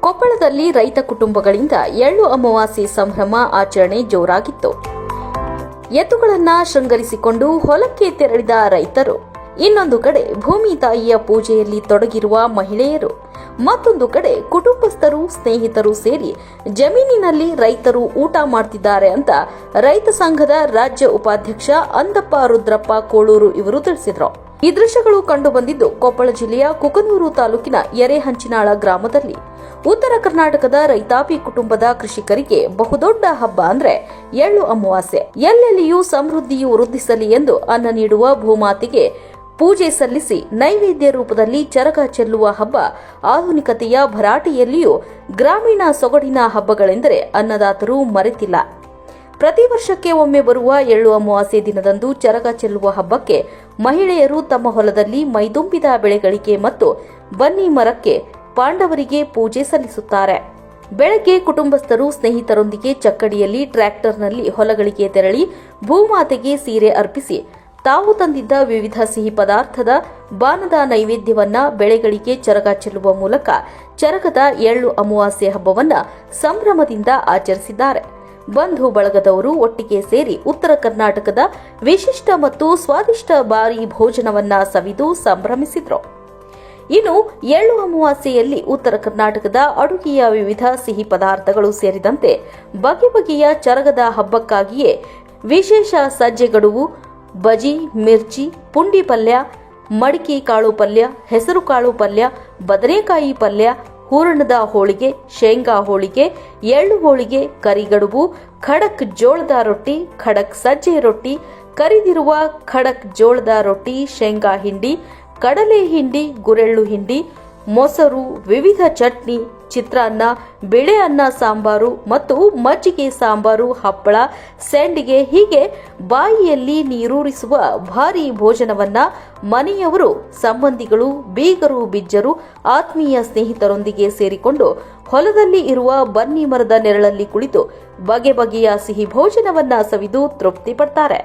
ಕೊಪ್ಪಳದಲ್ಲಿ ರೈತ ಕುಟುಂಬಗಳಿಂದ ಎಳ್ಳು ಅಮಾವಾಸ್ಯೆ ಸಂಭ್ರಮ ಆಚರಣೆ ಜೋರಾಗಿತ್ತು. ಎತ್ತುಗಳನ್ನ ಶೃಂಗರಿಸಿಕೊಂಡು ಹೊಲಕ್ಕೆ ತೆರಳಿದ ರೈತರು ಇನ್ನೊಂದು ಕಡೆ ಭೂಮಿ ತಾಯಿಯ ಪೂಜೆಯಲ್ಲಿ ತೊಡಗಿರುವ ಮಹಿಳೆಯರು, ಮತ್ತೊಂದು ಕಡೆ ಕುಟುಂಬಸ್ಥರು, ಸ್ನೇಹಿತರು ಸೇರಿ ಜಮೀನಿನಲ್ಲಿ ರೈತರು ಊಟ ಮಾಡ್ತಿದ್ದಾರೆ ಅಂತ ರೈತ ಸಂಘದ ರಾಜ್ಯ ಉಪಾಧ್ಯಕ್ಷ ಅಂದಪ್ಪ ರುದ್ರಪ್ಪ ಕೋಳೂರು ಇವರು ತಿಳಿಸಿದರು. ಈ ದೃಶ್ಯಗಳು ಕಂಡು ಬಂದಿದ್ದು ಕೊಪ್ಪಳ ಜಿಲ್ಲೆಯ ಕುಕನೂರು ತಾಲೂಕಿನ ಎರೆಹಂಚಿನಾಳ ಗ್ರಾಮದಲ್ಲಿ ಉತ್ತರ ಕರ್ನಾಟಕದ ರೈತಾಪಿ ಕುಟುಂಬದ ಕೃಷಿಕರಿಗೆ ಬಹುದೊಡ್ಡ ಹಬ್ಬ ಅಂದ್ರೆ ಎಳ್ಳು ಅಮಾವಾಸ್ಯೆ. ಎಲ್ಲೆಲ್ಲಿಯೂ ಸಮೃದ್ಧಿಯು ವೃದ್ಧಿಸಲಿ ಎಂದು ಅನ್ನ ನೀಡುವ ಭೂಮಾತೆಗೆ ಪೂಜೆ ಸಲ್ಲಿಸಿ ನೈವೇದ್ಯ ರೂಪದಲ್ಲಿ ಚರಕ ಚೆಲ್ಲುವ ಹಬ್ಬ, ಆಧುನಿಕತೆಯ ಭರಾಟೆಯಲ್ಲಿಯೂ ಗ್ರಾಮೀಣ ಸೊಗಡಿನ ಹಬ್ಬಗಳೆಂದರೆ ಅನ್ನದಾತರು ಮರೆತಿಲ್ಲ. ಪ್ರತಿ ವರ್ಷಕ್ಕೆ ಒಮ್ಮೆ ಬರುವ ಎಳ್ಳು ಅಮಾವಾಸ್ಯೆ ದಿನದಂದು ಚರಕ ಚೆಲ್ಲುವ ಹಬ್ಬಕ್ಕೆ ಮಹಿಳೆಯರು ತಮ್ಮ ಹೊಲದಲ್ಲಿ ಮೈದುಂಬಿದ ಬೆಳೆಗಳಿಗೆ ಮತ್ತು ಬನ್ನಿ ಮರಕ್ಕೆ ಪಾಂಡವರಿಗೆ ಪೂಜೆ ಸಲ್ಲಿಸುತ್ತಾರೆ. ಬೆಳಗ್ಗೆ ಕುಟುಂಬಸ್ಥರು ಸ್ನೇಹಿತರೊಂದಿಗೆ ಚಕ್ಕಡಿಯಲ್ಲಿ ಟ್ರ್ಯಾಕ್ಟರ್ನಲ್ಲಿ ಹೊಲಗಳಿಗೆ ತೆರಳಿ ಭೂಮಾತೆಗೆ ಸೀರೆ ಅರ್ಪಿಸಿ ತಾವು ತಂದಿದ್ದ ವಿವಿಧ ಸಿಹಿ ಪದಾರ್ಥದ ಬಾನದ ನೈವೇದ್ಯವನ್ನ ಬೆಳೆಗಳಿಗೆ ಚರಗ ಚೆಲ್ಲುವ ಮೂಲಕ ಚರಗದ ಎಳ್ಳು ಅಮಾವಾಸ್ಯೆ ಹಬ್ಬವನ್ನ ಸಂಭ್ರಮದಿಂದ ಆಚರಿಸಿದ್ದಾರೆ. ಬಂಧು ಬಳಗದವರು ಒಟ್ಟಿಗೆ ಸೇರಿ ಉತ್ತರ ಕರ್ನಾಟಕದ ವಿಶಿಷ್ಟ ಮತ್ತು ಸ್ವಾದಿಷ್ಟ ಬಾರಿ ಭೋಜನವನ್ನ ಸವಿದು ಸಂಭ್ರಮಿಸಿದರು. ಇನ್ನು ಎಳ್ಳು ಅಮಾವಾಸ್ಯೆಯಲ್ಲಿ ಉತ್ತರ ಕರ್ನಾಟಕದ ಅಡುಗೆಯ ವಿವಿಧ ಸಿಹಿ ಪದಾರ್ಥಗಳು ಸೇರಿದಂತೆ ಬಗೆ ಬಗೆಯ ಚರಗದ ಹಬ್ಬಕ್ಕಾಗಿಯೇ ವಿಶೇಷ ಸಜ್ಜೆಗಡುವು ಬಜಿ, ಮಿರ್ಚಿ, ಪುಂಡಿ ಪಲ್ಯ, ಮಡಿಕೆ ಕಾಳು ಪಲ್ಯ, ಹೆಸರು ಕಾಳು ಪಲ್ಯ, ಬದನೆಕಾಯಿ ಪಲ್ಯ, ಹೂರಣದ ಹೋಳಿಗೆ, ಶೇಂಗಾ ಹೋಳಿಗೆ, ಎಳ್ಳು ಹೋಳಿಗೆ, ಕರಿಗಡುಬು, ಖಡಕ್ ಜೋಳದ ರೊಟ್ಟಿ, ಖಡಕ್ ಸಜ್ಜೆ ರೊಟ್ಟಿ, ಕರಿದಿರುವ ಖಡಕ್ ಜೋಳದ ರೊಟ್ಟಿ, ಶೇಂಗಾ ಹಿಂಡಿ, ಕಡಲೆ ಹಿಂಡಿ, ಗುರೆಳ್ಳು ಹಿಂಡಿ, ಮೊಸರು, ವಿವಿಧ ಚಟ್ನಿ ಚಿತ್ರಾನ್ನ ಬೇಳೆ ಅನ್ನ, ಸಾಂಬಾರು ಮತ್ತು ಮಜ್ಜಿಗೆ ಸಾಂಬಾರು, ಹಪ್ಪಳ ಸೆಂಡಿಗೆ ಹೀಗೆ ಬಾಯಿಯಲ್ಲಿ ನೀರೂರಿಸುವ ಭಾರಿ ಭೋಜನವನ್ನ ಮನೆಯವರು, ಸಂಬಂಧಿಗಳು, ಬೀಗರು, ಬಿಜ್ಜರು, ಆತ್ಮೀಯ ಸ್ನೇಹಿತರೊಂದಿಗೆ ಸೇರಿಕೊಂಡು ಹೊಲದಲ್ಲಿ ಇರುವ ಬನ್ನಿ ಮರದ ನೆರಳಲ್ಲಿ ಕುಳಿತು ಬಗೆ ಬಗೆಯ ಸಿಹಿ ಭೋಜನವನ್ನ ಸವಿದು ತೃಪ್ತಿ ಪಡ್ತಾರೆ.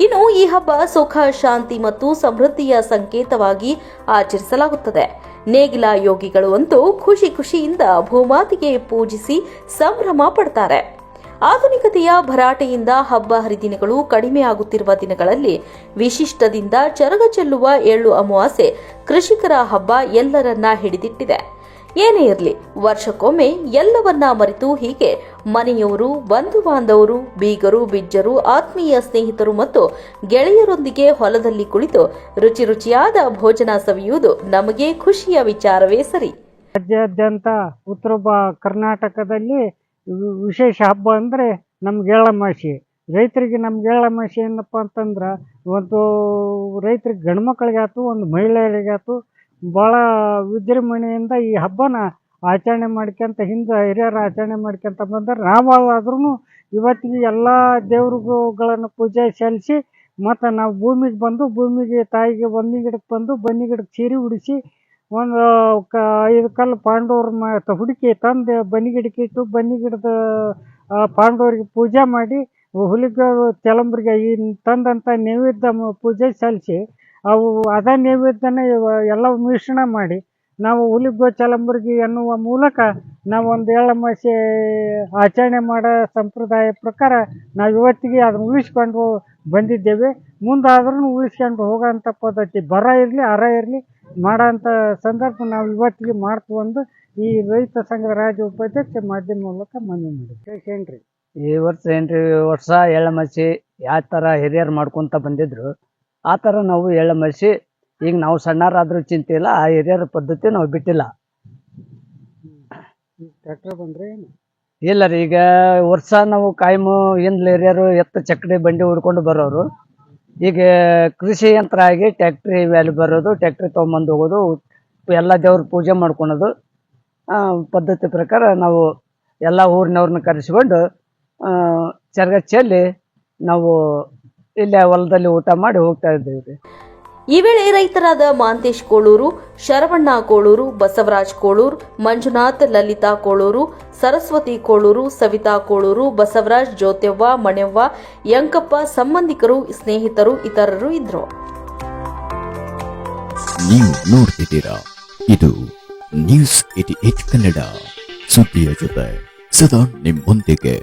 ಇನ್ನು ಈ ಹಬ್ಬ ಸುಖ, ಶಾಂತಿ ಮತ್ತು ಸಮೃದ್ಧಿಯ ಸಂಕೇತವಾಗಿ ಆಚರಿಸಲಾಗುತ್ತದೆ. ನೇಗಿಲ ಯೋಗಿಗಳು ಅಂತೂ ಖುಷಿ ಖುಷಿಯಿಂದ ಭೂಮಾತಿಗೆ ಪೂಜಿಸಿ ಸಂಭ್ರಮ ಪಡ್ತಾರೆ. ಆಧುನಿಕತೆಯ ಭರಾಟೆಯಿಂದ ಹಬ್ಬ ಹರಿದಿನಗಳು ಕಡಿಮೆ ಆಗುತ್ತಿರುವ ದಿನಗಳಲ್ಲಿ ವಿಶಿಷ್ಟದಿಂದ ಚರಗ ಚೆಲ್ಲುವ ಎಳ್ಳು ಅಮಾವಾಸ್ಯೆ ಕೃಷಿಕರ ಹಬ್ಬ ಎಲ್ಲರನ್ನ ಹಿಡಿದಿಟ್ಟಿದೆ. ಏನೇ ಇರಲಿ, ವರ್ಷಕ್ಕೊಮ್ಮೆ ಎಲ್ಲವನ್ನ ಮರೆತು ಹೀಗೆ ಮನೆಯವರು ಬಂಧು ಬಾಂಧವರು ಬೀಗರು, ಬಿಜ್ಜರು, ಆತ್ಮೀಯ ಸ್ನೇಹಿತರು ಮತ್ತು ಗೆಳೆಯರೊಂದಿಗೆ ಹೊಲದಲ್ಲಿ ಕುಳಿತು ರುಚಿ ರುಚಿಯಾದ ಭೋಜನ ಸವಿಯುವುದು ನಮಗೆ ಖುಷಿಯ ವಿಚಾರವೇ ಸರಿ. ರಾಜ್ಯಾದ್ಯಂತ ಉತ್ತರ ಕರ್ನಾಟಕದಲ್ಲಿ ವಿಶೇಷ ಹಬ್ಬ ಅಂದರೆ ನಮ್ಗೆ ಎಳ್ಳಮಾಸಿ ರೈತರಿಗೆ ನಮ್ಗೆ ಎಳ್ಳಮಾಸಿ ಏನಪ್ಪ ಅಂತಂದ್ರೆ ಒಂದು ರೈತರಿಗೆ ಗಂಡು ಒಂದು ಮಹಿಳೆಯರಿಗಾತು ಭಾಳ ವಿಜೃಂಭಣೆಯಿಂದ ಈ ಹಬ್ಬನ ಆಚರಣೆ ಮಾಡ್ಕೊಂತ ಹಿಂದೆ ಹಿರಿಯರು ಆಚರಣೆ ಮಾಡ್ಕೊಂತ ಬಂದರೆ. ನಾವಾದ್ರೂ ಇವತ್ತಿಗೆ ಎಲ್ಲ ದೇವ್ರುಗಳನ್ನು ಪೂಜೆ ಸಲ್ಲಿಸಿ, ಮತ್ತು ನಾವು ಭೂಮಿಗೆ ಬಂದು, ಭೂಮಿಗೆ ತಾಯಿಗೆ ಬನ್ನಿ ಗಿಡಕ್ಕೆ ಬಂದು, ಬನ್ನಿ ಗಿಡಕ್ಕೆ ಸೀರೆ ಉಡಿಸಿ, ಒಂದು ಕ ಐದು ಕಲ್ಲು ಪಾಂಡವ್ರ ಮ ಹುಡುಕಿ ತಂದು ಬನ್ನಿ ಗಿಡಕ್ಕೆ ಇಟ್ಟು, ಬನ್ನಿ ಗಿಡದ ಪಾಂಡವರಿಗೆ ಪೂಜೆ ಮಾಡಿ ಹುಲಿಗ ತೆಲಂಬ್ರಿಗೆ ಈ ತಂದಂಥ ನೈವೇದ್ಯ ಪೂಜೆ ಸಲ್ಲಿಸಿ ಅವು ಅದ ನೈವೇದ್ಯನ ಇವ- ಎಲ್ಲ ಮಿಶ್ರಣ ಮಾಡಿ ನಾವು ಹುಲಿಗೋ ಚಲಂಬರ್ಗಿ ಎನ್ನುವ ಮೂಲಕ ನಾವು ಒಂದು ಎಳ್ಳಮಾಸೆ ಆಚರಣೆ ಮಾಡೋ ಸಂಪ್ರದಾಯ ಪ್ರಕಾರ ನಾವು ಇವತ್ತಿಗೆ ಅದನ್ನು ಉಳಿಸ್ಕೊಂಡು ಬಂದಿದ್ದೇವೆ. ಮುಂದಾದ್ರೂ ಉಳಿಸ್ಕೊಂಡು ಹೋಗೋಂಥ ಪದ್ಧತಿ ಬರ ಇರಲಿ ಅರ ಇರಲಿ ಮಾಡೋಂಥ ಸಂದರ್ಭ ನಾವು ಇವತ್ತಿಗೆ ಮಾರ್ತು ಒಂದು ಈ ರೈತ ಸಂಘದ ರಾಜ್ಯ ಉಪಾಧ್ಯಕ್ಷ ಮಾಧ್ಯಮ ಮೂಲಕ ಮನವಿ ಮಾಡಿದ್ವಿ ಏನ್ರಿ? ಈ ವರ್ಷ ಏನ್ರಿ ವರ್ಷ ಎಳ್ಳಮಸಿ ಯಾವ ಥರ ಹಿರಿಯರು ಮಾಡ್ಕೊತ ಬಂದಿದ್ರು ಆ ಥರ ನಾವು ಎಳ್ಳಮಸಿ ಈಗ ನಾವು ಸಣ್ಣರಾದ್ರೂ ಚಿಂತೆ ಇಲ್ಲ ಆ ಹಿರಿಯರ ಪದ್ಧತಿ ನಾವು ಬಿಟ್ಟಿಲ್ಲ. ಟ್ರ್ಯಾಕ್ಟರ್ ಬಂದ್ರೆ ಇಲ್ಲ ರೀ ಈಗ ವರ್ಷ ನಾವು ಕಾಯಮು ಹಿಂದ್ಲ ಹಿರಿಯರು ಎತ್ತ ಚಕ್ಕಡಿ ಬಂಡಿ ಹುಡ್ಕೊಂಡು ಬರೋರು. ಈಗ ಕೃಷಿ ಯಂತ್ರ ಆಗಿ ಟ್ಯಾಕ್ಟ್ರಿ ವ್ಯಾಲಿ ಬರೋದು ಟ್ಯಾಕ್ಟ್ರಿ ತೊಗೊಂಬಂದು ಹೋಗೋದು ಎಲ್ಲ ದೇವ್ರ ಪೂಜೆ ಮಾಡ್ಕೊಳೋದು. ಪದ್ಧತಿ ಪ್ರಕಾರ ನಾವು ಎಲ್ಲ ಊರಿನವ್ರನ್ನ ಕರೆಸ್ಕೊಂಡು ಚೆಲ್ಲಿ ನಾವು ಇಲ್ಲೇ ಹೊಲದಲ್ಲಿ ಊಟ ಮಾಡಿ ಹೋಗ್ತಾ ಇದ್ದೇವೆ. ರೀ ಈ ವೇಳೆ ರೈತರಾದ ಮಾಂತೇಶ್ ಕೋಳೂರು ಶರವಣ್ಣ ಕೋಳೂರು ಬಸವರಾಜ್ ಕೋಳೂರು ಮಂಜುನಾಥ್ ಲಲಿತಾ ಕೋಳೂರು ಸರಸ್ವತಿ ಕೋಳೂರು ಸವಿತಾ ಕೋಳೂರು ಬಸವರಾಜ್ ಜ್ಯೋತಿವ್ವ ಮಣೆವ್ವ ಯಂಕಪ್ಪ ಸಂಬಂಧಿಕರು ಸ್ನೇಹಿತರು ಇತರರು ಇದ್ರು. ನೀವು ನೋಡ್ತಿದ್ದೀರಾ? ಇದು ನ್ಯೂಸ್ ಏಟಿ ಏಟ್ ಕನ್ನಡ. ಸುದ್ದಿಯ ಜೊತೆ ಸದಾ ನಿಮ್ಮೊಂದಿಗೆ.